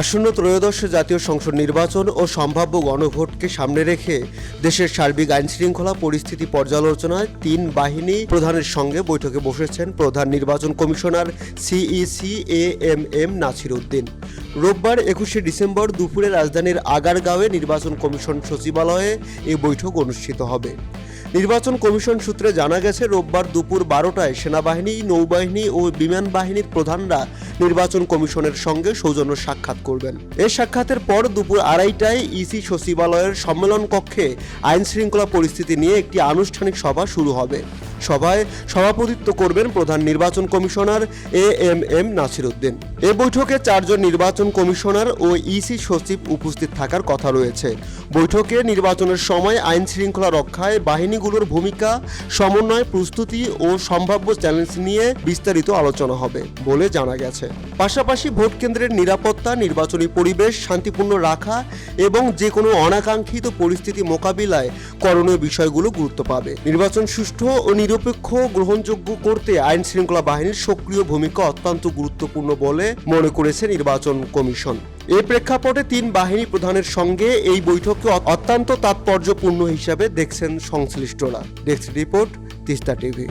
আসন্ন ত্রয়োদশ জাতীয় সংসদ নির্বাচন ও সম্ভাব্য গণভোটকে সামনে রেখে দেশের সার্বিক আইন শৃঙ্খলা পরিস্থিতি পর্যালোচনায় তিন বাহিনী প্রধানের সঙ্গে বৈঠকে বসেছেন প্রধান নির্বাচন commissioner CEC A M M Nasir Uddin রোববার একুশে ডিসেম্বর দুপুরে রাজধানীর আগারগাঁওয়ে নির্বাচন কমিশন সচিবালয়ে এই বৈঠক অনুষ্ঠিত হবে। নির্বাচন কমিশন সূত্রে জানা গেছে, রোববার দুপুর বারোটায় সেনাবাহিনী, নৌবাহিনী ও বিমান বাহিনীর প্রধানরা নির্বাচন কমিশনের সঙ্গে সৌজন্য সাক্ষাৎ করবেন। এ সাক্ষাতের পর দুপুর আড়াইটায় ইসি সচিবালয়ের সম্মেলন কক্ষে আইন শৃঙ্খলা পরিস্থিতি নিয়ে একটি আনুষ্ঠানিক সভা শুরু হবে। সভায় সভাপতিত্ব করবেন প্রধান নির্বাচন commissioner A M M Nasir Uddin এ বৈঠকে চারজন নির্বাচন কমিশনার ও ইসি সচিব উপস্থিত থাকার কথা রয়েছে। বৈঠকে নির্বাচনের সময় আইন শৃঙ্খলা রক্ষায় বাহিনীগুলোর ভূমিকা, সমন্বয় প্রস্তুতি ও সম্ভাব্য চ্যালেঞ্জ নিয়ে বিস্তারিত আলোচনা হবে বলে জানা গেছে। পাশাপাশি ভোট কেন্দ্রের নিরাপত্তা, নির্বাচনী পরিবেশ শান্তিপূর্ণ রাখা এবং যে কোনো অনাকাঙ্ক্ষিত পরিস্থিতি মোকাবিলায় করণীয় বিষয়গুলো গুরুত্ব পাবে। নির্বাচন সুষ্ঠু ও নিরপেক্ষ, গ্রহণযোগ্য করতে আইন শৃঙ্খলা বাহিনীর সক্রিয় ভূমিকা অত্যন্ত গুরুত্বপূর্ণ বলে মনে করেছে নির্বাচন কমিশন। এ প্রেক্ষাপটে তিন বাহিনী প্রধানের সঙ্গে এই বৈঠককে অত্যন্ত তাৎপর্যপূর্ণ হিসাবে দেখছেন সংশ্লিষ্টরা। Desk report Teesta TV.